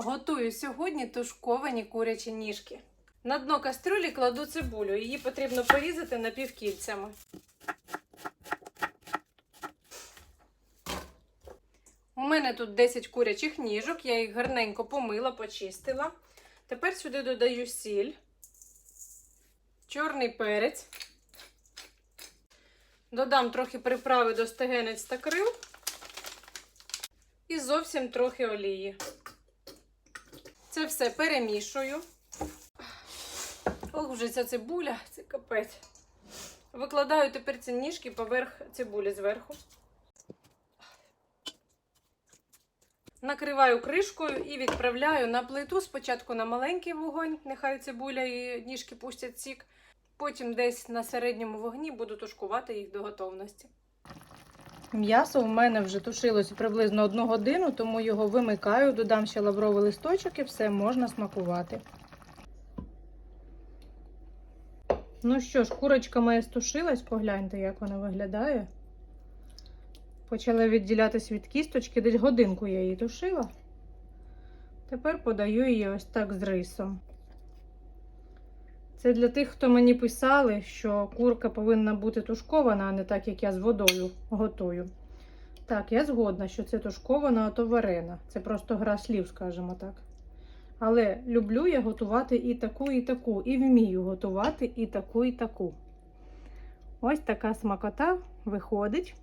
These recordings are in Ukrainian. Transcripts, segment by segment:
Готую сьогодні тушковані курячі ніжки. На дно кастрюлі кладу цибулю. Її потрібно порізати напівкільцями. У мене тут 10 курячих ніжок, я їх гарненько помила, почистила. Тепер сюди додаю сіль, чорний перець. Додам трохи приправи до стегенець та крил і зовсім трохи олії. Це все перемішую. Ох, вже ця цибуля, це капець. Викладаю тепер ці ніжки поверх цибулі зверху. Накриваю кришкою і відправляю на плиту спочатку на маленький вогонь, нехай цибуля і ніжки пустять сік. Потім десь на середньому вогні буду тушкувати їх до готовності. М'ясо в мене вже тушилося приблизно одну годину, тому його вимикаю, додам ще лавровий листочок і все можна смакувати. Ну що ж, курочка моя стушилась, погляньте, як вона виглядає. Почала відділятись від кісточки, десь годинку я її тушила. Тепер подаю її ось так з рисом. Це для тих, хто мені писали, що курка повинна бути тушкована, а не так, як я з водою готую. Так, я згодна, що це тушкована, а то варена. Це просто гра слів, скажімо так. Але люблю я готувати і таку, і таку, і вмію готувати і таку, і таку. Ось така смакота виходить.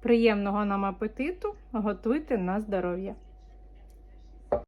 Приємного нам апетиту, готуйте на здоров'я.